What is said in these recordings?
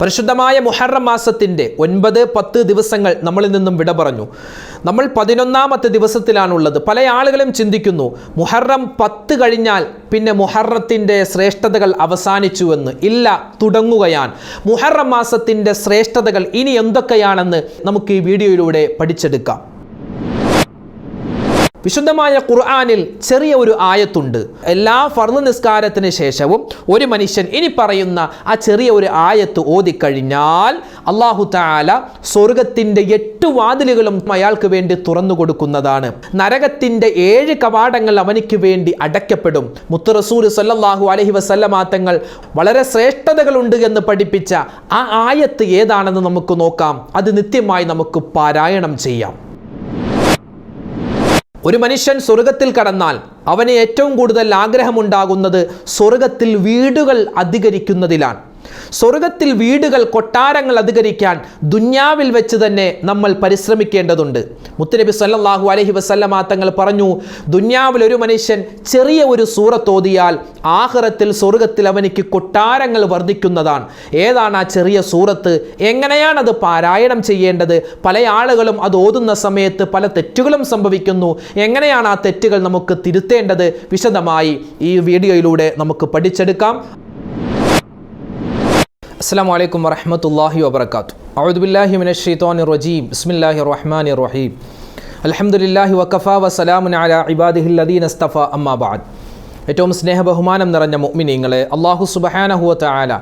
പരിശുദ്ധമായ മുഹറം മാസത്തിന്റെ ഒൻപത് പത്ത് ദിവസങ്ങൾ നമ്മളിൽ നിന്നും വിട പറഞ്ഞു. നമ്മൾ പതിനൊന്നാമത്തെ ദിവസത്തിലാണുള്ളത്. പല ആളുകളും ചിന്തിക്കുന്നു മുഹറം പത്ത് കഴിഞ്ഞാൽ പിന്നെ മുഹറത്തിന്റെ ശ്രേഷ്ഠതകൾ അവസാനിച്ചുവെന്ന് ഇല്ല തുടങ്ങുകയാണ്. മുഹറം മാസത്തിന്റെ ശ്രേഷ്ഠതകൾ ഇനി എന്തൊക്കെയാണെന്ന് നമുക്ക് ഈ വീഡിയോയിലൂടെ പഠിച്ചെടുക്കാം. വിശുദ്ധമായ ഖുർആാനിൽ ചെറിയ ഒരു ആയത്തുണ്ട്. എല്ലാ ഫർദ് നിസ്കാരത്തിന് ശേഷവും ഒരു മനുഷ്യൻ ഇനി പറയുന്ന ആ ചെറിയ ഒരു ആയത്ത് ഓതിക്കഴിഞ്ഞാൽ അള്ളാഹു താല സ്വർഗത്തിന്റെ എട്ട് വാതിലുകളും അയാൾക്ക് വേണ്ടി തുറന്നു കൊടുക്കുന്നതാണ്. നരകത്തിന്റെ ഏഴ് കവാടങ്ങൾ അവനിക്ക് വേണ്ടി അടയ്ക്കപ്പെടും. മുത്ത് റസൂൽ സല്ലല്ലാഹു അലഹി വസല്ലമാത്തങ്ങൾ വളരെ ശ്രേഷ്ഠതകളുണ്ട് എന്ന് പഠിപ്പിച്ച ആ ആയത്ത് ഏതാണെന്ന് നമുക്ക് നോക്കാം. അത് നിത്യമായി നമുക്ക് പാരായണം ചെയ്യാം. ഒരു മനുഷ്യൻ സ്വർഗത്തിൽ കടന്നാൽ അവന് ഏറ്റവും കൂടുതൽ ആഗ്രഹമുണ്ടാകുന്നത് സ്വർഗത്തിൽ വീടുകൾ അധികരിക്കുന്നതിലാണ്. സ്വർഗത്തിൽ വീടുകൾ കൊട്ടാരങ്ങൾ അധികരിക്കാൻ ദുന്യാവിൽ വെച്ച് തന്നെ നമ്മൾ പരിശ്രമിക്കേണ്ടതുണ്ട്. മുത്തനബി സല്ലാഹു അലഹി വസല്ലമ തങ്ങൾ പറഞ്ഞു ദുന്യാവിൽ ഒരു മനുഷ്യൻ ചെറിയ ഒരു സൂറത്തോതിയാൽ ആഹ്റത്തിൽ സ്വർഗത്തിൽ അവനിക്ക് കൊട്ടാരങ്ങൾ വർദ്ധിക്കുന്നതാണ് ഏതാണ് ആ ചെറിയ സൂറത്ത്? എങ്ങനെയാണ് അത് പാരായണം ചെയ്യേണ്ടത്? പല ആളുകളും അത് ഓതുന്ന സമയത്ത് പല തെറ്റുകളും സംഭവിക്കുന്നു. എങ്ങനെയാണ് ആ തെറ്റുകൾ നമുക്ക് തിരുത്തേണ്ടത്? വിശദമായി ഈ വീഡിയോയിലൂടെ നമുക്ക് പഠിച്ചെടുക്കാം. അസ്സാം വലൈക്കും വറഹമത്തല്ലാഹി വബർക്കാത്തു അഴുദുബില്ലാഹി മിന ഷെയ്ത്തോൻ റജീം. ബിസ്മില്ലാഹി റഹ്മാൻ റഹീം. അലഹമുല്ലാഹി വക്കഫ വസലാമുൻ അല ഇബാദിഹില്ലദീൻ അസ്തഫ അമ്മാബാദ് ഏറ്റവും സ്നേഹബഹുമാനം നിറഞ്ഞ മുഅ്മിനീങ്ങളെ അള്ളാഹു സുബ്ഹാനഹു ആല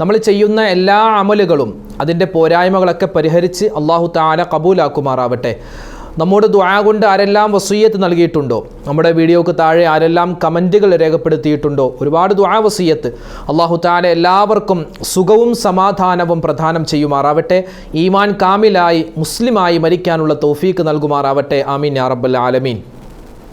നമ്മൾ ചെയ്യുന്ന എല്ലാ അമലുകളും അതിന്റെ പോരായ്മകളൊക്കെ പരിഹരിച്ച് അള്ളാഹു താല കബൂലാക്കുമാറാവട്ടെ. നമ്മോട് ദ്വാ കൊണ്ട് ആരെല്ലാം വസീയത്ത് നൽകിയിട്ടുണ്ടോ? നമ്മുടെ വീഡിയോക്ക് താഴെ ആരെല്ലാം കമന്റുകൾ രേഖപ്പെടുത്തിയിട്ടുണ്ടോ? ഒരുപാട് ദ്വാ വസീയത്ത്. അള്ളാഹു താല എല്ലാവർക്കും സുഖവും സമാധാനവും പ്രദാനം ചെയ്യുമാറാവട്ടെ. ഈമാൻ കാമിലായി മുസ്ലിമായി മരിക്കാനുള്ള തോഫീക്ക് നൽകുമാറാവട്ടെ. ആമീൻ യാ റബ്ബൽ ആലമീൻ.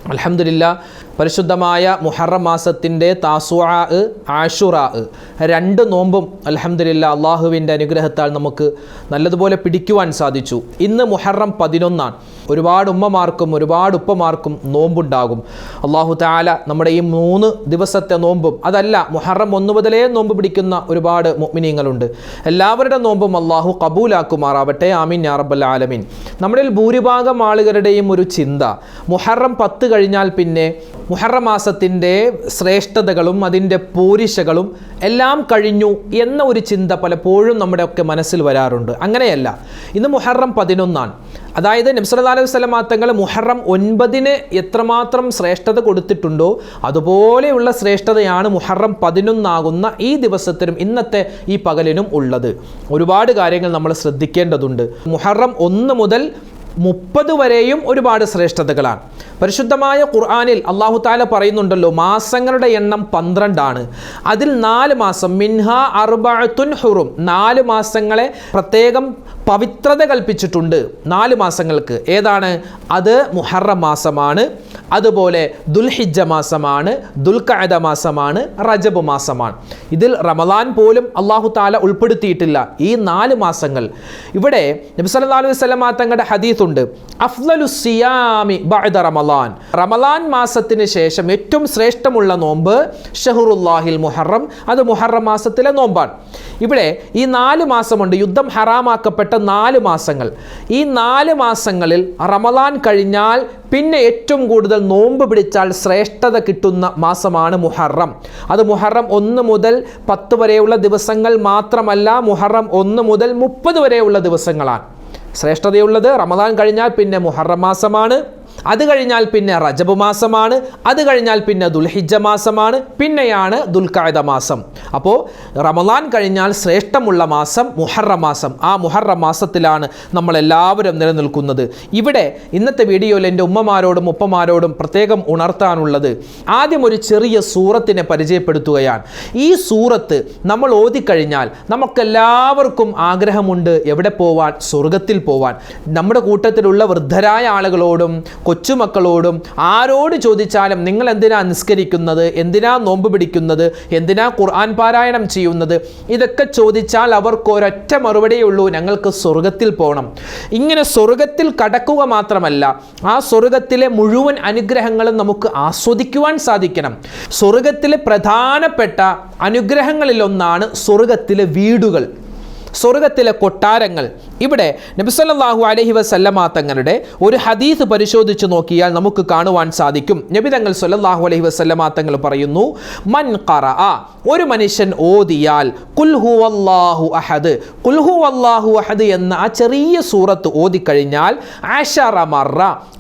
അലഹമില്ല പരിശുദ്ധമായ മുഹറം മാസത്തിന്റെ താസുആ ആഷുറാ രണ്ട് നോമ്പും അലഹമില്ല അള്ളാഹുവിന്റെ അനുഗ്രഹത്താൽ നമുക്ക് നല്ലതുപോലെ പിടിക്കുവാൻ സാധിച്ചു. ഇന്ന് മുഹറം പതിനൊന്നാണ്. ഒരുപാട് ഉമ്മമാർക്കും ഒരുപാട് ഉപ്പമാർക്കും നോമ്പുണ്ടാകും. അള്ളാഹു താല നമ്മുടെ ഈ മൂന്ന് ദിവസത്തെ നോമ്പും അതല്ല മുഹറം ഒന്ന് മുതലേ നോമ്പ് പിടിക്കുന്ന ഒരുപാട് മുഗ്മിനീങ്ങളുണ്ട് എല്ലാവരുടെ നോമ്പും അള്ളാഹു കബൂലാക്കുമാറാവട്ടെ. ആമീൻ ഞാറബൽ ആലമീൻ. നമ്മളിൽ ഭൂരിഭാഗം ആളുകളുടെയും ഒരു ചിന്ത മുഹറം പത്ത് കഴിഞ്ഞാൽ പിന്നെ മുഹറം മാസത്തിന്റെ ശ്രേഷ്ഠതകളും അതിന്റെ പൂരിശകളും എല്ലാം കഴിഞ്ഞു എന്ന ഒരു ചിന്ത പലപ്പോഴും നമ്മുടെ ഒക്കെ മനസ്സിൽ വരാറുണ്ട്. അങ്ങനെയല്ല. ഇന്ന് മുഹറം പതിനൊന്നാണ്. അതായത് നബ്സല്ലാ അലൈഹി വസ്ലം തങ്ങൾ മുഹറം ഒൻപതിന് എത്രമാത്രം ശ്രേഷ്ഠത കൊടുത്തിട്ടുണ്ടോ അതുപോലെയുള്ള ശ്രേഷ്ഠതയാണ് മുഹറം പതിനൊന്നാകുന്ന ഈ ദിവസത്തിനും ഇന്നത്തെ ഈ പകലിനും ഉള്ളത്. ഒരുപാട് കാര്യങ്ങൾ നമ്മൾ ശ്രദ്ധിക്കേണ്ടതുണ്ട്. മുഹറം ഒന്ന് മുതൽ മുപ്പത് വരെയും ഒരുപാട് ശ്രേഷ്ഠതകളാണ്. പരിശുദ്ധമായ ഖുർആാനിൽ അള്ളാഹു താല പറയുന്നുണ്ടല്ലോ മാസങ്ങളുടെ എണ്ണം പന്ത്രണ്ടാണ്. അതിൽ നാല് മാസം മിൻഹ അർബഅത്തുൻ ഹുറും. നാല് മാസങ്ങളെ പ്രത്യേകം പവിത്രത കൽപ്പിച്ചിട്ടുണ്ട് നാല് മാസങ്ങൾക്ക്. ഏതാണ്? അത് മുഹറം മാസമാണ്. അതുപോലെ ദുൽഹിജ മാസമാണ് ദുൽഖഅദ മാസമാണ് റജബ് മാസമാണ്. ഇതിൽ റമദാൻ പോലും അള്ളാഹു താല ഉൾപ്പെടുത്തിയിട്ടില്ല. ഈ നാല് മാസങ്ങൾ. ഇവിടെ നബി സല്ലല്ലാഹു അലൈഹി വസ്ലമാ തങ്ങളുടെ ഹദീസുണ്ട് അഫ്ലു സിയാമി ബഅദ റമലാൻ. റമലാൻ മാസത്തിന് ശേഷം ഏറ്റവും ശ്രേഷ്ഠമുള്ള നോമ്പ് ഷഹറുല്ലാഹിൽ മുഹറം. അത് മുഹറം മാസത്തിലെ നോമ്പാണ്. ഇവിടെ ഈ നാല് മാസമുണ്ട് യുദ്ധം ഹറാമാക്കപ്പെട്ട നാല് മാസങ്ങൾ. ഈ നാല് മാസങ്ങളിൽ റമലാൻ കഴിഞ്ഞാൽ പിന്നെ ഏറ്റവും കൂടുതൽ നോമ്പ് പിടിച്ചാൽ ശ്രേഷ്ഠത കിട്ടുന്ന മാസമാണ് മുഹറം. അത് മുഹറം ഒന്ന് മുതൽ പത്ത് വരെയുള്ള ദിവസങ്ങൾ മാത്രമല്ല മുഹറം ഒന്ന് മുതൽ മുപ്പത് വരെയുള്ള ദിവസങ്ങളാണ്. ശ്രേഷ്ഠതയുള്ളത് റമദാൻ കഴിഞ്ഞാൽ പിന്നെ മുഹറം മാസമാണ്. അത് കഴിഞ്ഞാൽ പിന്നെ റജബ് മാസമാണ് അത് കഴിഞ്ഞാൽ പിന്നെ ദുൽഹിജ മാസമാണ് പിന്നെയാണ് ദുൽഖായുധ മാസം. അപ്പോൾ റമദാൻ കഴിഞ്ഞാൽ ശ്രേഷ്ഠമുള്ള മാസം മുഹറം മാസം. ആ മുഹറം മാസത്തിലാണ് നമ്മളെല്ലാവരും നിലനിൽക്കുന്നത്. ഇവിടെ ഇന്നത്തെ വീഡിയോയിൽ എന്റെ ഉമ്മമാരോടും ഉപ്പമാരോടും പ്രത്യേകം ഉണർത്താനുള്ളത് ആദ്യം ഒരു ചെറിയ സൂറത്തിനെ പരിചയപ്പെടുത്തുകയാണ്. ഈ സൂറത്ത് നമ്മൾ ഓതിക്കഴിഞ്ഞാൽ നമുക്കെല്ലാവർക്കും ആഗ്രഹമുണ്ട് എവിടെ പോവാൻ സ്വർഗത്തിൽ പോവാൻ. നമ്മുടെ കൂട്ടത്തിലുള്ള വൃദ്ധരായ ആളുകളോടും കൊച്ചുമക്കളോടും ആരോട് ചോദിച്ചാലും നിങ്ങൾ എന്തിനാ നിസ്കരിക്കുന്നത്? എന്തിനാ നോമ്പ് പിടിക്കുന്നത്? എന്തിനാ ഖുർആൻ പാരായണം ചെയ്യുന്നത്? ഇതൊക്കെ ചോദിച്ചാൽ അവർക്ക് ഒരൊറ്റ മറുപടിയേ ഉള്ളൂ ഞങ്ങൾക്ക് സ്വർഗത്തിൽ പോകണം ഇങ്ങനെ സ്വർഗത്തിൽ കടക്കുക മാത്രമല്ല ആ സ്വർഗത്തിലെ മുഴുവൻ അനുഗ്രഹങ്ങളും നമുക്ക് ആസ്വദിക്കുവാൻ സാധിക്കണം. സ്വർഗത്തിലെ പ്രധാനപ്പെട്ട അനുഗ്രഹങ്ങളിലൊന്നാണ് സ്വർഗത്തിലെ വീടുകൾ. സ്വർഗത്തിലെ കൊട്ടാരങ്ങൾ. ഇവിടെ നബിസല്ലാഹു അലഹി വസല്ലമ തങ്ങളുടെ ഒരു ഹദീസ് പരിശോധിച്ച് നോക്കിയാൽ നമുക്ക് കാണുവാൻ സാധിക്കും. നബി തങ്ങൾ സല്ലല്ലാഹു അലൈഹി വസല്ലമ തങ്ങൾ പറയുന്നു മൻ ഖറഅ ഒരു മനുഷ്യൻ ഓതിയാൽ കുൽഹു ഹുവല്ലാഹു അഹദ്. കുൽഹു ഹുവല്ലാഹു അഹദ് എന്ന ആ ചെറിയ സൂറത്ത് ഓതിക്കഴിഞ്ഞാൽ ആഷറമറ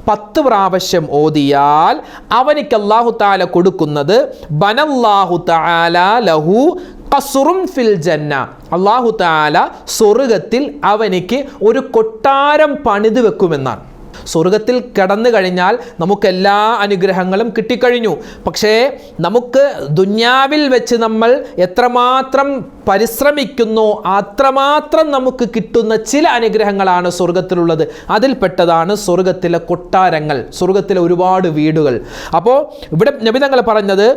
പത്ത് പ്രാവശ്യം ഓതിയാൽ അവനിക്ക് അല്ലാഹു തആല കൊടുക്കുന്നത് ബനല്ലാഹു താല ലഹു ഖസുറും ഫിൽ ജന്ന. അള്ളാഹു താല സ്വർഗത്തിൽ അവനിക്ക് ഒരു കൊട്ടാരം പണിത് വെക്കുമെന്നാണ്. സ്വർഗത്തിൽ കടന്നു കഴിഞ്ഞാൽ നമുക്ക് എല്ലാ അനുഗ്രഹങ്ങളും കിട്ടിക്കഴിഞ്ഞു. പക്ഷേ നമുക്ക് ദുന്യാവിൽ വെച്ച് നമ്മൾ എത്രമാത്രം പരിശ്രമിക്കുന്നു അത്രമാത്രം നമുക്ക് കിട്ടുന്ന ചില അനുഗ്രഹങ്ങളാണ് സ്വർഗത്തിലുള്ളത്. അതിൽപ്പെട്ടതാണ് സ്വർഗത്തിലെ കൊട്ടാരങ്ങൾ സ്വർഗത്തിലെ ഒരുപാട് വീടുകൾ. അപ്പോൾ ഇവിടെ നബിതങ്ങൾ പറഞ്ഞത്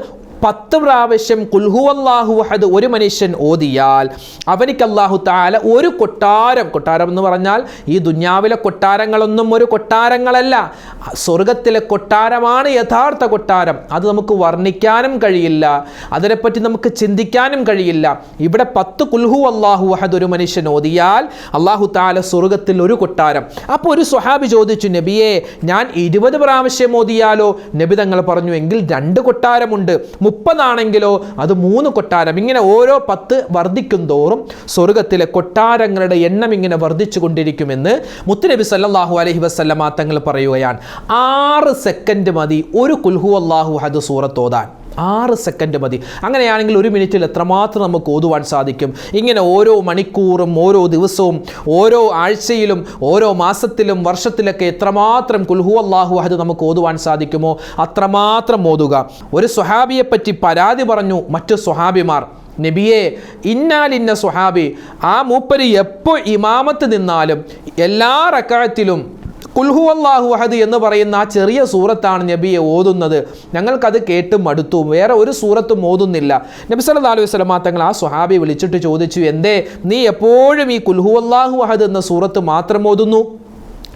പത്ത് പ്രാവശ്യം കുൽഹു അള്ളാഹു വഹദ് ഒരു മനുഷ്യൻ ഓതിയാൽ അവനിക്ക് അള്ളാഹു താല ഒരു കൊട്ടാരം കൊട്ടാരം എന്ന് പറഞ്ഞാൽ ഈ ദുന്യാവിലെ കൊട്ടാരങ്ങളൊന്നും ഒരു കൊട്ടാരങ്ങളല്ല. സ്വർഗത്തിലെ കൊട്ടാരമാണ് യഥാർത്ഥ കൊട്ടാരം. അത് നമുക്ക് വർണിക്കാനും കഴിയില്ല. അതിനെപ്പറ്റി നമുക്ക് ചിന്തിക്കാനും കഴിയില്ല. ഇവിടെ പത്ത് കുൽഹു അള്ളാഹു വഹദ് ഒരു മനുഷ്യൻ ഓതിയാൽ അള്ളാഹു താല സ്വർഗത്തിൽ ഒരു കൊട്ടാരം. അപ്പോൾ ഒരു സ്വഹാബി ചോദിച്ചു നബിയെ ഞാൻ ഇരുപത് പ്രാവശ്യം ഓതിയാലോ? നബി തങ്ങൾ പറഞ്ഞു എങ്കിൽ രണ്ട് കൊട്ടാരമുണ്ട്. മുപ്പതാണെങ്കിലോ അത് മൂന്ന് കൊട്ടാരം. ഇങ്ങനെ ഓരോ പത്ത് വർദ്ധിക്കും തോറും സ്വർഗത്തിലെ കൊട്ടാരങ്ങളുടെ എണ്ണം ഇങ്ങനെ വർദ്ധിച്ചു കൊണ്ടിരിക്കുമെന്ന് മുത്തുനബി സല്ലാഹു അലഹി വസല്ലമ തങ്ങൾ പറയുകയാണ്. ആറ് സെക്കൻഡ് മതി. ഒരു കുൽഹു അള്ളാഹു ഹദ് സൂറത്തോതാൻ ആറ് സെക്കൻഡ് മതി. അങ്ങനെയാണെങ്കിൽ ഒരു മിനിറ്റിൽ എത്രമാത്രം നമുക്ക് ഓതുവാൻ സാധിക്കും? ഇങ്ങനെ ഓരോ മണിക്കൂറും ഓരോ ദിവസവും ഓരോ ആഴ്ചയിലും ഓരോ മാസത്തിലും വർഷത്തിലൊക്കെ എത്രമാത്രം കുൽഹു അള്ളാഹു അത് നമുക്ക് ഓതുവാൻ സാധിക്കുമോ? അത്രമാത്രം ഓതുക. ഒരു സ്വഹാബിയെ പറ്റി പരാതി പറഞ്ഞു മറ്റു സ്വഹാബിമാർ. നബിയെ ഇന്നാലിന്ന സ്വഹാബി. ആ മൂപ്പര് എപ്പോൾ ഇമാമത്ത് നിന്നാലും എല്ലാ റക്കായത്തിലും കുൽഹു അള്ളാഹു അഹദ് എന്ന് പറയുന്ന ആ ചെറിയ സൂറത്താണ് നബിയെ ഓതുന്നത്. ഞങ്ങൾക്കത് കേട്ട് മടുത്തു. വേറെ ഒരു സൂറത്തും ഓതുന്നില്ല. നബി സല്ലല്ലാഹു അലൈഹി വസല്ലമ തങ്ങൾ ആ സ്വഹാബി വിളിച്ചിട്ട് ചോദിച്ചു എന്തേ നീ എപ്പോഴും ഈ കുൽഹു അള്ളാഹു അഹദ് എന്ന സൂറത്ത് മാത്രം ഓതുന്നു?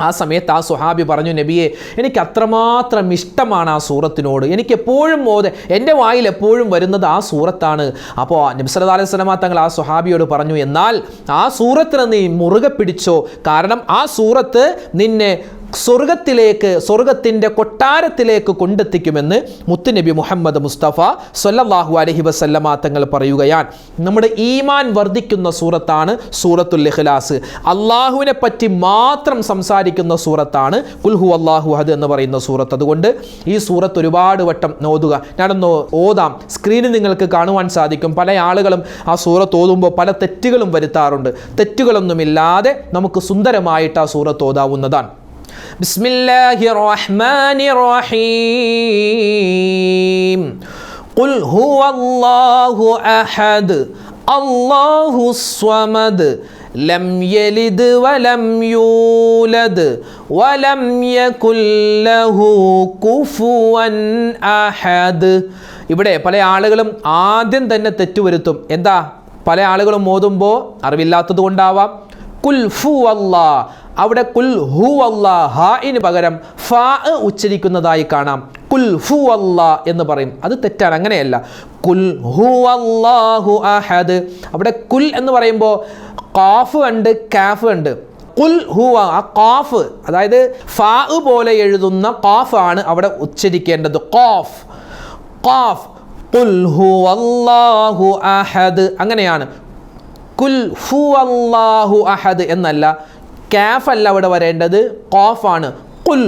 ആ സമയത്ത് ആ സുഹാബി പറഞ്ഞു നബിയെ എനിക്ക് അത്രമാത്രം ഇഷ്ടമാണ് ആ സൂറത്തിനോട്. എനിക്ക് എപ്പോഴും ഓതെ എന്റെ വായിൽ എപ്പോഴും വരുന്നത് ആ സൂറത്താണ്. അപ്പോൾ നബി സല്ലല്ലാഹു അലൈഹി തങ്ങൾ ആ സുഹാബിയോട് പറഞ്ഞു എന്നാൽ ആ സൂറത്തിനെ നീ മുറുകെ പിടിച്ചോ. കാരണം ആ സൂറത്ത് നിന്നെ സ്വർഗത്തിലേക്ക് സ്വർഗത്തിന്റെ കൊട്ടാരത്തിലേക്ക് കൊണ്ടെത്തിക്കുമെന്ന് മുത്തുനബി മുഹമ്മദ് മുസ്തഫ സൊല്ലാഹു അലഹി വസല്ലമ തങ്ങൾ പറയുകയാണ്. നമ്മുടെ ഈമാൻ വർദ്ധിക്കുന്ന സൂറത്താണ് സൂറത്തുൽ ഇഖ്ലാസ്. അള്ളാഹുവിനെ പറ്റി മാത്രം സംസാരിക്കുന്ന സൂറത്താണ് കുൽഹു അള്ളാഹു അഹദ് എന്ന് പറയുന്ന സൂറത്ത്. അതുകൊണ്ട് ഈ സൂറത്ത് ഒരുപാട് വട്ടം ഓതുക. ഞാനൊന്ന് ഓതാം. സ്ക്രീനിൽ നിങ്ങൾക്ക് കാണുവാൻ സാധിക്കും. പല ആളുകളും ആ സൂറത്ത് ഓതുമ്പോൾ പല തെറ്റുകളും വരുത്താറുണ്ട്. തെറ്റുകളൊന്നുമില്ലാതെ നമുക്ക് സുന്ദരമായിട്ട് ആ സൂറത്ത് ഓതാവുന്നതാണ്. بسم الله الرحمن الرحيم قل هو الله أحد الله الصمد لم يلد ولم يولد ولم يكن له كفوا أحد ഇവിടെ പല ആളുകളും ആദ്യം തന്നെ തെറ്റുവരുത്തും എന്താ പല ആളുകളും ഓതുമ്പോൾ അറിവില്ലാത്തത് കൊണ്ടാവാം കുൽ ഫു അല്ലാ അവിടെ കുൽ ഹു അല്ലാ ഹായിന് പകരം ഫാ ഉച്ചരിക്കുന്നതായി കാണാം. കുൽ ഹു അല്ലാ എന്ന് പറയും. അത് തെറ്റാണ് അങ്ങനെയല്ല. കുൽ ഹു അല്ലാഹു അഹദ്. അവിടെ കുൽ എന്ന് പറയുമ്പോൾ കാഫ് ഉണ്ട് കാഫ് ഉണ്ട്. കുൽ ഹുവ ആ കാഫ് അതായത് ഫാ പോലെ എഴുതുന്ന കാഫ് ആണ് അവിടെ ഉച്ചരിക്കേണ്ടത്. കാഫ് കാഫ്. കുൽ ഹു അല്ലാഹു അഹദ്. അങ്ങനെയാണ്. കുൽ ഹു അല്ലാഹു അഹദ് എന്നല്ല കാഫ് അല്ല അവിടെ വരേണ്ടത് കോഫാണ് കുൽ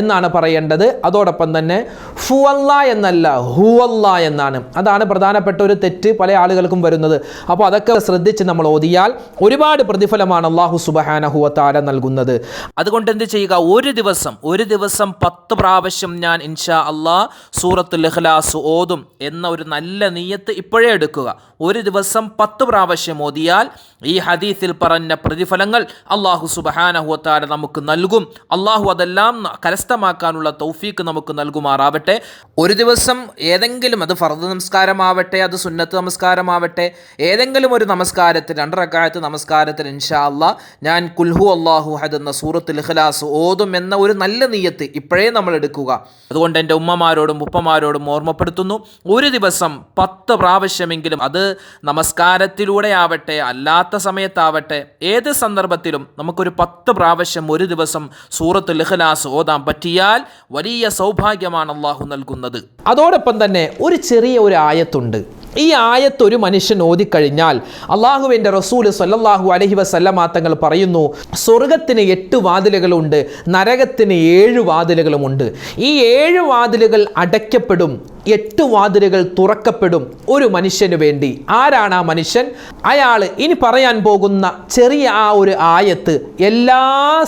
എന്നാണ് പറയേണ്ടത്. അതോടൊപ്പം തന്നെ ഫുവല്ല എന്നല്ല ഹുവല്ല എന്നാണ്. അതാണ് പ്രധാനപ്പെട്ട ഒരു തെറ്റ് പല ആളുകൾക്കും വരുന്നത്. അപ്പോൾ അതൊക്കെ ശ്രദ്ധിച്ച് നമ്മൾ ഓതിയാൽ ഒരുപാട് പ്രതിഫലമാണ് അള്ളാഹു സുബഹാനഹുവത്താല നൽകുന്നത്. അതുകൊണ്ട് എന്ത് ചെയ്യുക? ഒരു ദിവസം ഒരു ദിവസം പത്ത് പ്രാവശ്യം ഞാൻ ഇൻഷാ അള്ളാ സൂറത്ത് ലഹ്ലാസ് ഓതും എന്ന ഒരു നല്ല നീയത്ത് ഇപ്പോഴേ എടുക്കുക. ഒരു ദിവസം പത്ത് പ്രാവശ്യം ഓതിയാൽ ഈ ഹദീസിൽ പറഞ്ഞ പ്രതിഫലങ്ങൾ അള്ളാഹു സുബഹാനഹുവത്താല നമുക്ക് നൽകും. അള്ളാഹു അതെല്ലാം കരസ്ഥമാക്കാനുള്ള തൗഫീക്ക് നമുക്ക് നൽകുമാറാവട്ടെ. ഒരു ദിവസം ഏതെങ്കിലും അത് ഫർദ് നമസ്കാരമാവട്ടെ അത് സുന്നത്ത് നമസ്കാരമാവട്ടെ ഏതെങ്കിലും ഒരു നമസ്കാരത്തിൽ രണ്ടരക്കാലത്ത് നമസ്കാരത്തിൽ ഇൻഷാ അല്ല ഞാൻ കുൽഹു അള്ളാഹു ഹദ് എന്ന സൂറത്തുൽ ഇഖ്ലാസ് ഓതും എന്ന ഒരു നല്ല നീയത്ത് ഇപ്പോഴേ നമ്മൾ എടുക്കുക. അതുകൊണ്ട് എന്റെ ഉമ്മമാരോടും ഉപ്പമാരോടും ഓർമ്മപ്പെടുത്തുന്നു. ഒരു ദിവസം പത്ത് പ്രാവശ്യമെങ്കിലും അത് നമസ്കാരത്തിലൂടെ ആവട്ടെ അല്ലാത്ത സമയത്താവട്ടെ ഏത് സന്ദർഭത്തിലും നമുക്കൊരു പത്ത് പ്രാവശ്യം ഒരു ദിവസം സൂറത്ത് ഇഖ്ലാസ് ഓതാൻ പറ്റിയാൽ വലിയ സൗഭാഗ്യമാണ് അള്ളാഹു നൽകുന്നത്. അതോടൊപ്പം തന്നെ ഒരു ചെറിയ ഒരു ആയത്തുണ്ട്. ഈ ആയത്ത് ഒരു മനുഷ്യൻ ഓതിക്കഴിഞ്ഞാൽ അള്ളാഹുവിന്റെ റസൂൽ സല്ലല്ലാഹു അലഹി വസല്ലമാ തങ്ങൾ പറയുന്നു സ്വർഗത്തിന് എട്ട് വാതിലുകളുണ്ട് നരകത്തിന് ഏഴ് വാതിലുകളുമുണ്ട്. ഈ ഏഴ് വാതിലുകൾ അടയ്ക്കപ്പെടും എട്ട് വാതിലുകൾ തുറക്കപ്പെടും ഒരു മനുഷ്യന് വേണ്ടി. ആരാണ് ആ മനുഷ്യൻ? അയാൾ ഇനി പറയാൻ പോകുന്ന ചെറിയ ആ ഒരു ആയത്ത് എല്ലാ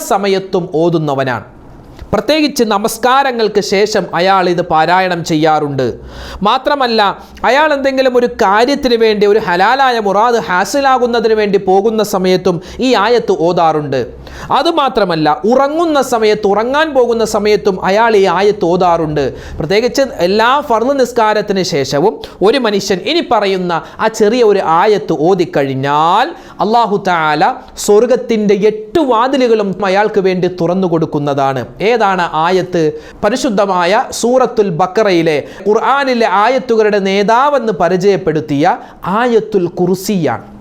സമയത്തും ഓതുന്നവനാണ്. പ്രത്യേകിച്ച് നമസ്കാരങ്ങൾക്ക് ശേഷം അയാൾ ഇത് പാരായണം ചെയ്യാറുണ്ട്. മാത്രമല്ല അയാൾ എന്തെങ്കിലും ഒരു കാര്യത്തിന് വേണ്ടി ഒരു ഹലാലായ മുറാദ് ഹാസിലാകുന്നതിന് വേണ്ടി പോകുന്ന സമയത്തും ഈ ആയത്ത് ഓതാറുണ്ട്. അതുമാത്രമല്ല ഉറങ്ങുന്ന സമയത്ത് ഉറങ്ങാൻ പോകുന്ന സമയത്തും അയാൾ ഈ ആയത്ത് ഓതാറുണ്ട്. പ്രത്യേകിച്ച് എല്ലാ ഫർദ് നിസ്കാരത്തിന് ശേഷവും ഒരു മനുഷ്യൻ ഇനി പറയുന്ന ആ ചെറിയ ഒരു ആയത്ത് ഓതിക്കഴിഞ്ഞാൽ അള്ളാഹു താല സ്വർഗത്തിന്റെ എട്ട് വാതിലുകളും അയാൾക്ക് വേണ്ടി തുറന്നു കൊടുക്കുന്നതാണ്. ഏതാണ് ആയത്ത്? പരിശുദ്ധമായ സൂറത്തുൽ ബക്കറയിലെ ഖുർആാനിലെ ആയത്തുകളുടെ നേതാവെന്ന് പരിചയപ്പെടുത്തിയ ആയത്തുൽ കുർസിയാണ്.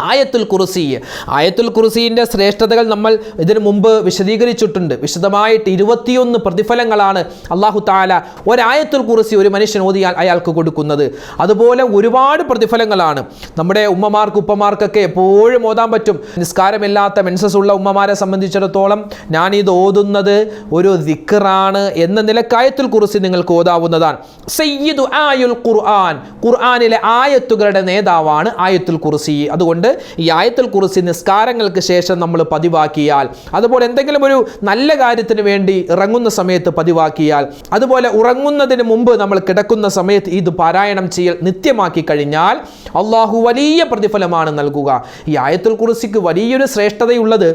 ആയത്തുൽ കുറുസി ആയത്തുൽ കുറുസീന്റെ ശ്രേഷ്ഠതകൾ നമ്മൾ ഇതിനു മുമ്പ് വിശദീകരിച്ചിട്ടുണ്ട്. വിശദമായിട്ട് ഇരുപത്തിയൊന്ന് പ്രതിഫലങ്ങളാണ് അള്ളാഹു താല ഒരായത്തുൽ കുറുസി ഒരു മനുഷ്യൻ ഓതിയാൽ അയാൾക്ക് കൊടുക്കുന്നത്. അതുപോലെ ഒരുപാട് പ്രതിഫലങ്ങളാണ്. നമ്മുടെ ഉമ്മമാർക്ക് ഉപ്പമാർക്കൊക്കെ എപ്പോഴും ഓതാൻ പറ്റും. നിസ്കാരമില്ലാത്ത മെൻസസ് ഉള്ള ഉമ്മമാരെ സംബന്ധിച്ചിടത്തോളം ഞാനിത് ഓതുന്നത് ഒരു ദിക്കറാണ് എന്ന നിലയ്ക്ക് ആയത്തുൽ കുറുസി നിങ്ങൾക്ക് ഓതാവുന്നതാണ്. സയ്യിദ് ആയുൽ ഖുർആൻ. ഖുർആാനിലെ ആയത്തുകളുടെ നേതാവാണ് ആയത്തുൽ കുറുസി അതുകൊണ്ട് ഈ ആയത്തിൽ കുറിച്ച് നിസ്കാരങ്ങൾക്ക് ശേഷം നമ്മൾ പതിവാക്കിയാൽ അതുപോലെ എന്തെങ്കിലും ഒരു നല്ല കാര്യത്തിന് വേണ്ടി ഇറങ്ങുന്ന സമയത്ത് പതിവാക്കിയാൽ അതുപോലെ ഉറങ്ങുന്നതിന് മുമ്പ് നമ്മൾ കിടക്കുന്ന സമയത്ത് ഇത് പാരായണം ചെയ്യൽ നിത്യമാക്കി കഴിഞ്ഞാൽ അള്ളാഹു വലിയ പ്രതിഫലമാണ് നൽകുക. ഈ ആയത്തുൽ കുറിസിക്ക് വലിയൊരു ശ്രേഷ്ഠതയുള്ളത്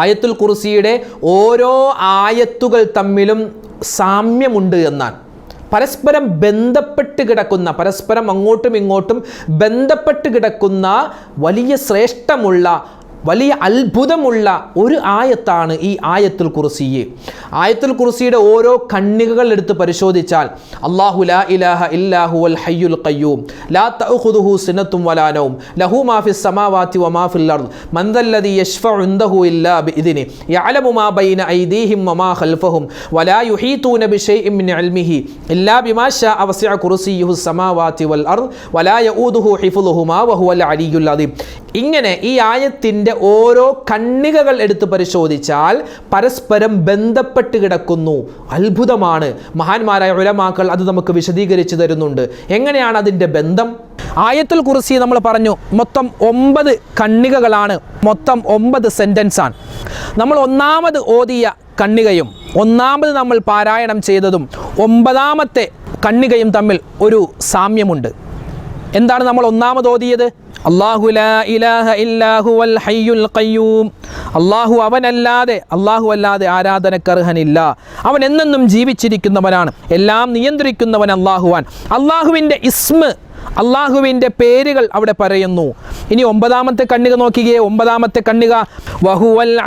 ആയത്തുൽ കുറിസിയുടെ ഓരോ ആയത്തുകൾ തമ്മിലും സാമ്യമുണ്ട് എന്നാണ്. പരസ്പരം ബന്ധപ്പെട്ട് കിടക്കുന്ന പരസ്പരം അങ്ങോട്ടും ഇങ്ങോട്ടും ബന്ധപ്പെട്ട് കിടക്കുന്ന വലിയ ശ്രേഷ്ഠമുള്ള വലിയ അത്ഭുതമുള്ള ഒരു ആയത്താണ് ഈ ആയത്തുൽ കുർസി ആയത്തുൽ കുർസിയുടെ ഓരോ കണ്ണികകൾ എടുത്ത് പരിശോധിച്ചാൽ അല്ലാഹു ലാ ഇലാഹ ഇല്ലാഹു അൽ ഹയ്യുൽ ഖയ്യൂം. ലാ തഅഖുദുഹു സിനത്തും വലാ നൗം. ലഹു മാ ഫിസ് സമാവാതി വമാ ഫിൽ അർദ്. മൻ ദല്ലദി യശ്ഫഉ ഇൻദഹു ഇല്ലാ ബിഇദ്നി. യഅലമു മാ ബൈന ഐദീഹിം വമാ ഖൽഫഹും. വലാ യുഹീതൂന ബിശൈഇൻ മിൻ ഇൽമിഹി. ഇല്ലാ ബിമാ ശാഅ വസിഅ കുർസിയ്യുഹു സമാവാത്തി വൽ അർദ്. വലാ യഊദുഹു ഹിഫ്ളുഹുമാ വഹുവൽ അലിയുൽ അദീം. ഇങ്ങനെ ഈ ആയത്തിന്റെ ഓരോ കണ്ണികകൾ എടുത്ത് പരിശോധിച്ചാൽ പരസ്പരം ബന്ധപ്പെട്ട് കിടക്കുന്നു. അത്ഭുതമാണ്. മഹാന്മാരായ ഉലമാക്കൾ അത് നമുക്ക് വിശദീകരിച്ചു തരുന്നുണ്ട്. എങ്ങനെയാണ് അതിന്റെ ബന്ധം? ആയത്തിൽ കുറിച്ച് നമ്മൾ പറഞ്ഞു മൊത്തം ഒമ്പത് കണ്ണികകളാണ്. മൊത്തം ഒമ്പത് സെന്റൻസ് ആണ്. നമ്മൾ ഒന്നാമത് ഓതിയ കണ്ണികയും ഒന്നാമത് നമ്മൾ പാരായണം ചെയ്തതും ഒമ്പതാമത്തെ കണ്ണികയും തമ്മിൽ ഒരു സാമ്യമുണ്ട്. എന്താണ് നമ്മൾ ഒന്നാമത് ഓതിയത്? അള്ളാഹു ഇലാഹ ഇല്ലാഹു അൽ ഹയ്യുൽ ഖയ്യൂം. അള്ളാഹു അവനല്ലാതെ അള്ളാഹു അല്ലാതെ ആരാധനക്കർഹനില്ല. അവൻ എന്നെന്നും ജീവിച്ചിരിക്കുന്നവനാണ്. എല്ലാം നിയന്ത്രിക്കുന്നവൻ അള്ളാഹുവാൻ അള്ളാഹുവിന്റെ ഇസ്മ് അള്ളാഹുവിന്റെ പേരുകൾ അവിടെ പറയുന്നു. ഇനി ഒമ്പതാമത്തെ കണ്ണിക നോക്കുകയെ ഒമ്പതാമത്തെ കണ്ണിക. വഹുവൽ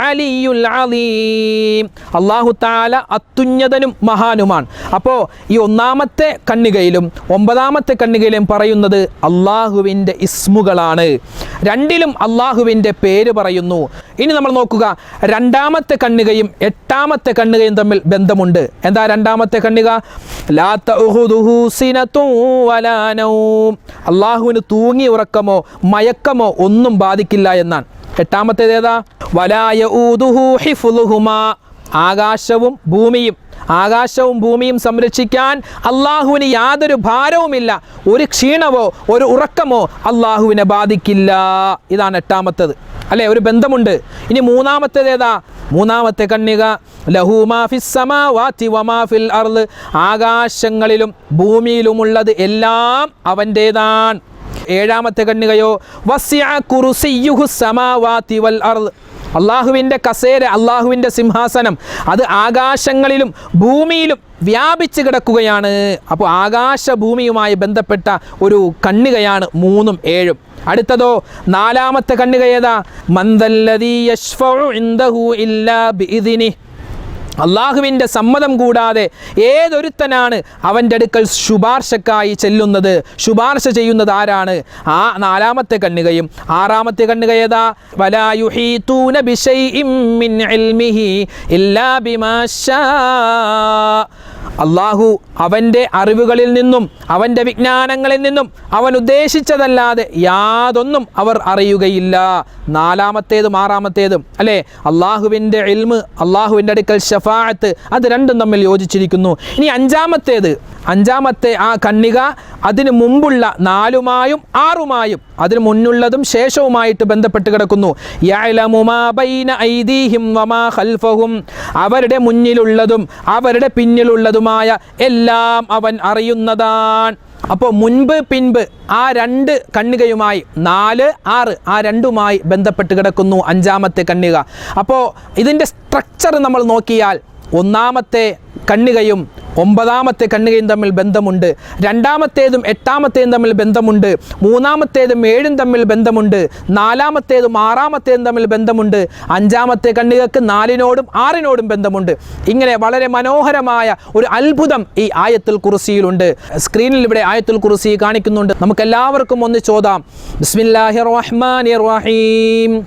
അള്ളാഹു താല അത്യുന്നതനും മഹാനുമാണ്. അപ്പോൾ ഈ ഒന്നാമത്തെ കണ്ണികയിലും ഒമ്പതാമത്തെ കണ്ണികയിലും പറയുന്നത് അള്ളാഹുവിന്റെ ഇസ്മുകളാണ്. രണ്ടിലും അള്ളാഹുവിന്റെ പേര് പറയുന്നു. ഇനി നമ്മൾ നോക്കുക രണ്ടാമത്തെ കണ്ണികയും എട്ടാമത്തെ കണ്ണികയും തമ്മിൽ ബന്ധമുണ്ട്. എന്താ രണ്ടാമത്തെ കണ്ണിക? ലാ സിനത്തും അള്ളാഹുവിന് തൂങ്ങിയ ഉറക്കമോ മയക്കമോ ഒന്നും ബാധിക്കില്ല എന്നാണ്. എട്ടാമത്തേത് ഏതാ? വലായ ആകാശവും ഭൂമിയും. ആകാശവും ഭൂമിയും സംരക്ഷിക്കാൻ അള്ളാഹുവിന് യാതൊരു ഭാരവുമില്ല. ഒരു ക്ഷീണമോ ഒരു ഉറക്കമോ അള്ളാഹുവിനെ ബാധിക്കില്ല. ഇതാണ് എട്ടാമത്തത്. അല്ലേ? ഒരു ബന്ധമുണ്ട്. ഇനി മൂന്നാമത്തേത് ഏതാ? മൂന്നാമത്തെ കണ്ണിക ലഹുമാഫിൽ ആകാശങ്ങളിലും ഭൂമിയിലുമുള്ളത് എല്ലാം അവന്റേതാണ് ഏഴാമത്തെ കണ്ണികയോ വൽ അർൾ അള്ളാഹുവിന്റെ കസേര അള്ളാഹുവിന്റെ സിംഹാസനം അത് ആകാശങ്ങളിലും ഭൂമിയിലും വ്യാപിച്ച് കിടക്കുകയാണ്. അപ്പോൾ ആകാശഭൂമിയുമായി ബന്ധപ്പെട്ട ഒരു കണ്ണികയാണ് മൂന്നും ഏഴും. അടുത്തതോ നാലാമത്തെ കണ്ണുക ഏതാ? മന്ദല്ലതി അള്ളാഹുവിന്റെ സമ്മതം കൂടാതെ ഏതൊരുത്തനാണ് അവന്റെ അടുക്കൽ ശുപാർശക്കായി ചെല്ലുന്നത്? ശുപാർശ ചെയ്യുന്നത് ആരാണ്? ആ നാലാമത്തെ കണ്ണുകയും ആറാമത്തെ കണ്ണിക അള്ളാഹു അവന്റെ അറിവുകളിൽ നിന്നും അവന്റെ വിജ്ഞാനങ്ങളിൽ നിന്നും അവൻ ഉദ്ദേശിച്ചതല്ലാതെ യാതൊന്നും അവർ അറിയുകയില്ല. നാലാമത്തേതും ആറാമത്തേതും അല്ലേ? അള്ളാഹുവിന്റെ എൽമ് അള്ളാഹുവിന്റെ അടുക്കൽ ഷഫാഅത്ത് അത് രണ്ടും തമ്മിൽ യോജിച്ചിരിക്കുന്നു. ഇനി അഞ്ചാമത്തേത് അഞ്ചാമത്തെ ആ കണ്ണിക അതിനു മുമ്പുള്ള നാലുമായും ആറുമായും അതിനു മുന്നുള്ളതും ശേഷവുമായിട്ട് ബന്ധപ്പെട്ട് കിടക്കുന്നു. അവരുടെ മുന്നിലുള്ളതും അവരുടെ പിന്നിലുള്ളതുമായ എല്ലാം അവൻ അറിയുന്നതാണ്. അപ്പോൾ മുൻപ് പിൻപ് ആ രണ്ട് കണ്ണികയുമായി നാല് ആറ് ആ രണ്ടുമായി ബന്ധപ്പെട്ട് കിടക്കുന്നു അഞ്ചാമത്തെ കണ്ണിക അപ്പോൾ ഇതിന്റെ സ്ട്രക്ചർ നമ്മൾ നോക്കിയാൽ ഒന്നാമത്തെ കണ്ണികയും ഒമ്പതാമത്തെ കണ്ണികയും തമ്മിൽ ബന്ധമുണ്ട്. രണ്ടാമത്തേതും എട്ടാമത്തേതും തമ്മിൽ ബന്ധമുണ്ട്. മൂന്നാമത്തേതും ഏഴും തമ്മിൽ ബന്ധമുണ്ട്. നാലാമത്തേതും ആറാമത്തേതും തമ്മിൽ ബന്ധമുണ്ട്. അഞ്ചാമത്തെ കണ്ണികക്ക് നാലിനോടും ആറിനോടും ബന്ധമുണ്ട്. ഇങ്ങനെ വളരെ മനോഹരമായ ഒരു അത്ഭുതം ഈ ആയത്തുൽ കുറിസിയിലുണ്ട് സ്ക്രീനിൽ ഇവിടെ ആയത്തുൽ കുറിസി കാണിക്കുന്നുണ്ട്. നമുക്ക് എല്ലാവർക്കും ഒന്ന് ചോദാം. ബിസ്മില്ലാഹിർ റഹ്മാനിർ റഹീം.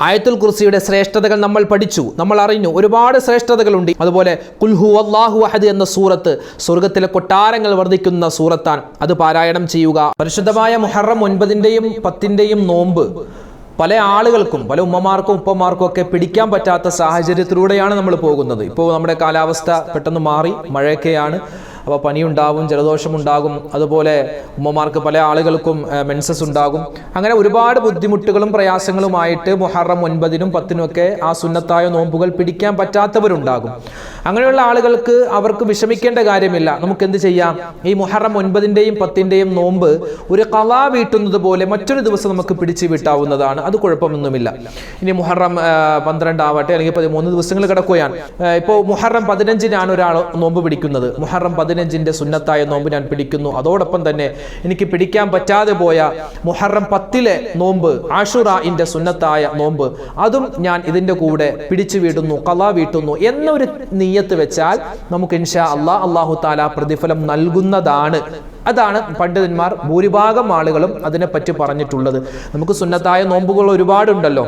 ആയത്തുൽ കുർസിയുടെ ശ്രേഷ്ഠതകൾ നമ്മൾ പഠിച്ചു. നമ്മൾ അറിഞ്ഞു. ഒരുപാട് ശ്രേഷ്ഠതകളുണ്ട്. അതുപോലെ കുൽഹു അള്ളാഹു അഹദ് എന്ന സൂറത്ത് സ്വർഗത്തിലെ കൊട്ടാരങ്ങൾ വർദ്ധിക്കുന്ന സൂറത്താണ്. അത് പാരായണം ചെയ്യുക. പരിശുദ്ധമായ മുഹറം ഒൻപതിന്റെയും പത്തിന്റെയും നോമ്പ് പല ആളുകൾക്കും പല ഉമ്മമാർക്കും ഉപ്പമാർക്കും ഒക്കെ പിടിക്കാൻ പറ്റാത്ത സാഹചര്യത്തിലൂടെയാണ് നമ്മൾ പോകുന്നത്. ഇപ്പോൾ നമ്മുടെ കാലാവസ്ഥ പെട്ടെന്ന് മാറി മഴയൊക്കെയാണ്. അപ്പോൾ പനിയുണ്ടാകും ജലദോഷമുണ്ടാകും. അതുപോലെ ഉമ്മമാർക്ക് പല ആളുകൾക്കും മെൻസസ് ഉണ്ടാകും. അങ്ങനെ ഒരുപാട് ബുദ്ധിമുട്ടുകളും പ്രയാസങ്ങളുമായിട്ട് മുഹറം ഒൻപതിനും പത്തിനും ഒക്കെ ആ സുന്നത്തായ നോമ്പുകൾ പിടിക്കാൻ പറ്റാത്തവരുണ്ടാകും. അങ്ങനെയുള്ള ആളുകൾക്ക് അവർക്ക് വിഷമിക്കേണ്ട കാര്യമില്ല. നമുക്ക് എന്ത് ചെയ്യാം? ഈ മുഹറം ഒൻപതിന്റെയും പത്തിന്റെയും നോമ്പ് ഒരു കലാ വീട്ടുന്നത് പോലെ മറ്റൊരു ദിവസം നമുക്ക് പിടിച്ചു വിട്ടാവുന്നതാണ്. അത് കുഴപ്പമൊന്നുമില്ല. ഇനി മുഹറം പന്ത്രണ്ടാവട്ടെ അല്ലെങ്കിൽ പതിമൂന്ന് ദിവസങ്ങൾ കിടക്കുകയാണ്. ഇപ്പോൾ മുഹറം പതിനഞ്ചിനാണ് ഒരാൾ നോമ്പ് പിടിക്കുന്നത്. മുഹറം പതിനഞ്ചിന്റെ സുന്നത്തായ നോമ്പ് ഞാൻ പിടിക്കുന്നു. അതോടൊപ്പം തന്നെ എനിക്ക് പിടിക്കാൻ പറ്റാതെ പോയ മുഹറം പത്തിലെ നോമ്പ് ആഷുറായിന്റെ സുന്നത്തായ നോമ്പ് അതും ഞാൻ ഇതിന്റെ കൂടെ പിടിച്ചു വീട്ടുന്നു കലാ വീട്ടുന്നു എന്നൊരു നീയത്ത് വെച്ചാൽ നമുക്ക് ഇൻഷാ അള്ളാഹ് അള്ളാഹു താല പ്രതിഫലം നൽകുന്നതാണ്. അതാണ് പണ്ഡിതന്മാർ ഭൂരിഭാഗം ആളുകളും അതിനെപ്പറ്റി പറഞ്ഞിട്ടുള്ളത്. നമുക്ക് സുന്നത്തായ നോമ്പുകൾ ഒരുപാടുണ്ടല്ലോ.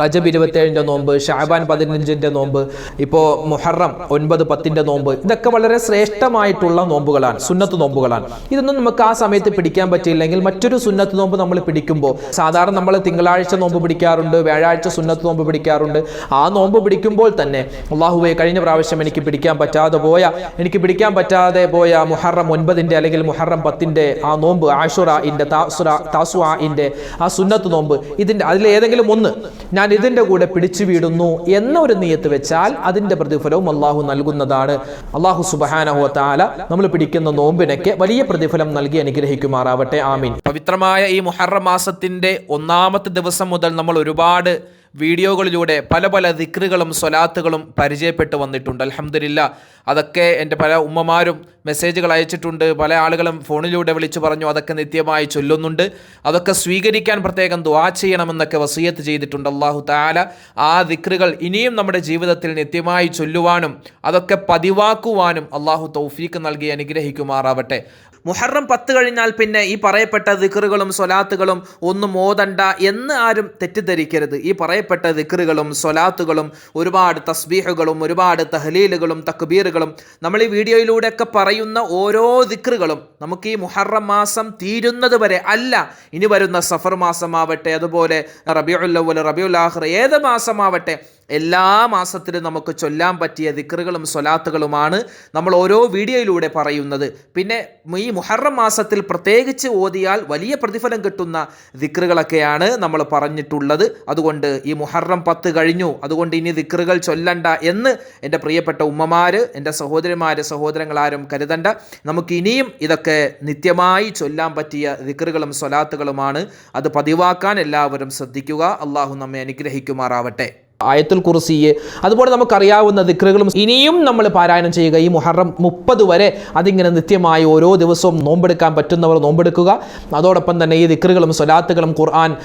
റജബ് ഇരുപത്തേഴിന്റെ നോമ്പ് ഷാബാൻ പതിനഞ്ചിന്റെ നോമ്പ് ഇപ്പോൾ മുഹറം ഒൻപത് പത്തിന്റെ നോമ്പ് ഇതൊക്കെ വളരെ ശ്രേഷ്ഠമായിട്ടുള്ള നോമ്പുകളാണ് സുന്നത്ത് നോമ്പുകളാണ്. ഇതൊന്നും നമുക്ക് ആ സമയത്ത് പിടിക്കാൻ പറ്റിയില്ലെങ്കിൽ മറ്റൊരു സുന്നത്ത് നോമ്പ് നമ്മൾ പിടിക്കുമ്പോൾ സാധാരണ നമ്മൾ തിങ്കളാഴ്ച നോമ്പ് പിടിക്കാറുണ്ട് വ്യാഴാഴ്ച സുന്നത്ത് നോമ്പ് പിടിക്കാറുണ്ട് ആ നോമ്പ് പിടിക്കുമ്പോൾ തന്നെ അള്ളാഹുവെ കഴിഞ്ഞ പ്രാവശ്യം എനിക്ക് പിടിക്കാൻ പറ്റാതെ പോയ എനിക്ക് പിടിക്കാൻ പറ്റാതെ പോയ മുഹറം ഒൻപതിന്റെ അല്ലെങ്കിൽ മുഹറം പത്തിന്റെ ആ നോമ്പ് ആഷുറ ഇന്റെ താസുറ താസുഇന്റെ ആ സുന്നത്ത് നോമ്പ് ഇതിന്റെ അതിലേതെങ്കിലും ഒന്ന് ഞാൻ ഇതിന്റെ കൂടെ പിടിച്ചു വീടുന്നു എന്ന ഒരു നീയത്ത് വെച്ചാൽ അതിന്റെ പ്രതിഫലവും അള്ളാഹു നൽകുന്നതാണ്. അള്ളാഹു സുബഹാനഹു താല നമ്മൾ പിടിക്കുന്ന നോമ്പിനൊക്കെ വലിയ പ്രതിഫലം നൽകി അനുഗ്രഹിക്കുമാറാവട്ടെ. ആമീൻ. പവിത്രമായ ഈ മുഹറം മാസത്തിന്റെ ഒന്നാമത്തെ ദിവസം മുതൽ നമ്മൾ ഒരുപാട് വീഡിയോകളിലൂടെ പല പല ദിക്റുകളും സ്വലാത്തുകളും പരിചയപ്പെട്ട് വന്നിട്ടുണ്ട്. അലഹമില്ല അതൊക്കെ എന്റെ പല ഉമ്മമാരും മെസ്സേജുകൾ അയച്ചിട്ടുണ്ട്. പല ആളുകളും ഫോണിലൂടെ വിളിച്ചു പറഞ്ഞു. അതൊക്കെ നിത്യമായി ചൊല്ലുന്നുണ്ട്. അതൊക്കെ സ്വീകരിക്കാൻ പ്രത്യേകം ദുവാ ചെയ്യണമെന്നൊക്കെ വസീയത്ത് ചെയ്തിട്ടുണ്ട് അള്ളാഹു താല ആ ദിക്റുകൾ ഇനിയും നമ്മുടെ ജീവിതത്തിൽ നിത്യമായി ചൊല്ലുവാനും അതൊക്കെ പതിവാക്കുവാനും അള്ളാഹു തൗഫീക്ക് നൽകി അനുഗ്രഹിക്കുമാറാവട്ടെ. മുഹറം പത്ത് കഴിഞ്ഞാൽ പിന്നെ ഈ പറയപ്പെട്ട ദിക്കറുകളും സ്വലാത്തുകളും ഒന്നും ഓതണ്ട എന്ന് ആരും തെറ്റിദ്ധരിക്കരുത്. ഈ പറയപ്പെട്ട ദിക്കറുകളും സ്വലാത്തുകളും ഒരുപാട് തസ്ബീഹുകളും ഒരുപാട് തഹലീലുകളും തക്ബീറുകളും നമ്മൾ ഈ വീഡിയോയിലൂടെയൊക്കെ പറയുന്ന ഓരോ ദിക്കറുകളും നമുക്ക് ഈ മുഹറം മാസം തീരുന്നത് വരെ അല്ല. ഇനി വരുന്ന സഫർ മാസമാവട്ടെ അതുപോലെ റബിയുല്ലവൽ റബിയുൽ ആഖിർ ഏത് മാസമാവട്ടെ എല്ലാ മാസത്തിലും നമുക്ക് ചൊല്ലാൻ പറ്റിയ ദിക്റുകളും സ്വലാത്തുകളുമാണ് നമ്മൾ ഓരോ വീഡിയോയിലൂടെ പറയുന്നത്. പിന്നെ ഈ മുഹറം മാസത്തിൽ പ്രത്യേകിച്ച് ഓതിയാൽ വലിയ പ്രതിഫലം കിട്ടുന്ന ദിക്റുകളൊക്കെയാണ് നമ്മൾ പറഞ്ഞിട്ടുള്ളത്. അതുകൊണ്ട് ഈ മുഹറം പത്ത് കഴിഞ്ഞു. അതുകൊണ്ട് ഇനി ദിക്റുകൾ ചൊല്ലണ്ട എന്ന് എന്റെ പ്രിയപ്പെട്ട ഉമ്മമാർ എന്റെ സഹോദരിമാർ സഹോദരങ്ങളാരും കരുതണ്ട. നമുക്ക് ഇനിയും ഇതൊക്കെ നിത്യമായി ചൊല്ലാൻ പറ്റിയ ദിക്റുകളും സ്വലാത്തുകളുമാണ്. അത് പതിവാക്കാൻ എല്ലാവരും ശ്രദ്ധിക്കുക. അള്ളാഹു നമ്മെ അനുഗ്രഹിക്കുമാറാവട്ടെ. ആയത്തുൽ കുർസിയെ. അതുപോലെ നമുക്കറിയാവുന്ന ദിക്റുകളും ഇനിയും നമ്മൾ പാരായണം ചെയ്യുക. ഈ മുഹറം മുപ്പത് വരെ അതിങ്ങനെ നിത്യമായി ഓരോ ദിവസവും നോമ്പെടുക്കാൻ പറ്റുന്നവർ നോമ്പെടുക്കുക. അതോടൊപ്പം തന്നെ ഈ ദിക്റുകളും സ്വലാത്തുകളും ഖുർആൻ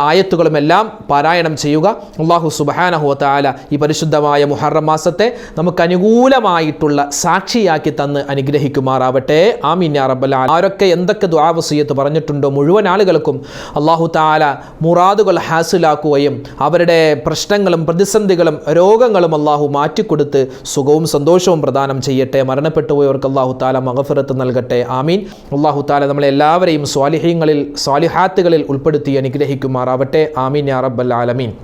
ആയത്തുകളും എല്ലാം പാരായണം ചെയ്യുക. അള്ളാഹു സുബാനഹുവത്താല ഈ പരിശുദ്ധമായ മുഹറം മാസത്തെ നമുക്ക് അനുകൂലമായിട്ടുള്ള സാക്ഷിയാക്കി തന്ന് അനുഗ്രഹിക്കുമാറാവട്ടെ. ആമീൻ ആലമീൻ. ആരൊക്കെ എന്തൊക്കെ ദ്വാവസീയത്ത് പറഞ്ഞിട്ടുണ്ടോ? മുഴുവൻ ആളുകൾക്കും അള്ളാഹു താല മുറാദുകൾ ഹാസിലാക്കുകയും അവരുടെ പ്രശ്നങ്ങളും പ്രതിസന്ധികളും രോഗങ്ങളും അള്ളാഹു മാറ്റിക്കൊടുത്ത് സുഖവും സന്തോഷവും പ്രദാനം ചെയ്യട്ടെ. മരണപ്പെട്ടു പോയവർക്ക് അള്ളാഹു താല മകഫിറത്ത് നൽകട്ടെ. ആമീൻ. അള്ളാഹു താല നമ്മളെ എല്ലാവരെയും സ്വാലിഹ്യങ്ങളിൽ സ്വാലിഹാത്തുകളിൽ ഉൾപ്പെടുത്തി അനുഗ്രഹിക്കുമാറാവട്ടെ. ആമീൻ യാ റബ്ബൽ ആലമീൻ.